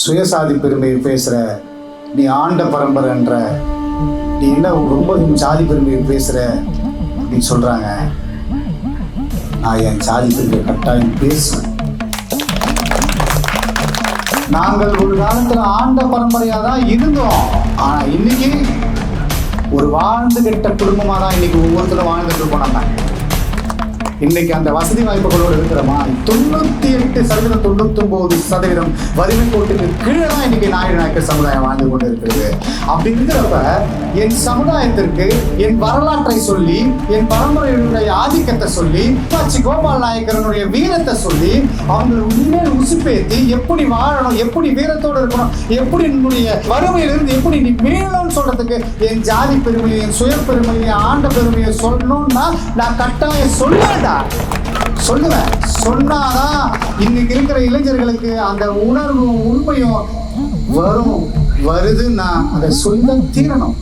சுயசாதி பெருமையை பேசுற நீ ஆண்ட பரம்பரைன்ற நீ என்ன ரொம்ப சாதி பெருமையை பேசுற அப்படின்னு சொல்றாங்க. நான் என் சாதி பெருமையை கட்டாயம் பேசுவேன். நாங்கள் ஒரு காலத்துல ஆண்ட பரம்பரையா தான் இருந்தோம். ஆனா இன்னைக்கு ஒரு வாழ்ந்து கெட்ட குடும்பமா தான் இன்னைக்கு ஒவ்வொருத்தரும் வாழ்ந்துட்டு இருக்கோம் நம்ம. இன்னைக்கு அந்த வசதி வாய்ப்புகளோடு இருக்கிறோமா தொண்ணூறு பதினெட்டு சதவீதம் தொண்ணூத்தி ஒன்பது சதவீதம் வறுமை கோட்டுக்கு கீழே தான் இன்னைக்கு நாயுடு நாயக்கர் சமுதாயம் வாழ்ந்து கொண்டு இருக்கிறது அப்படிங்கிறப்ப என் சமுதாயத்திற்கு என் வரலாற்றை சொல்லி என் பரம்பரையினுடைய ஆதிக்கத்தை சொல்லி பாச்சி கோபால் நாயக்கரனுடைய வீரத்தை சொல்லி அவங்களை உண்மையை உசுப்பேத்தி எப்படி வாழணும் எப்படி வீரத்தோடு இருக்கணும் எப்படி என்னுடைய வறுமையிலிருந்து எப்படி நீ மீளணும்னு சொல்றதுக்கு என் ஜாதி பெருமையை என் சுய பெருமையை ஆண்ட பெருமையை சொல்லணும்னா நான் கட்டாயம் சொல்லுவேன்டா சொல்லுவேன் சொன்னாதான் இன்னைக்கு இருக்கிற இளைஞர்களுக்கு அந்த உணர்வும் உண்மையும் வரும். வருதுன்னா அதை சொல்ல தீரணும்.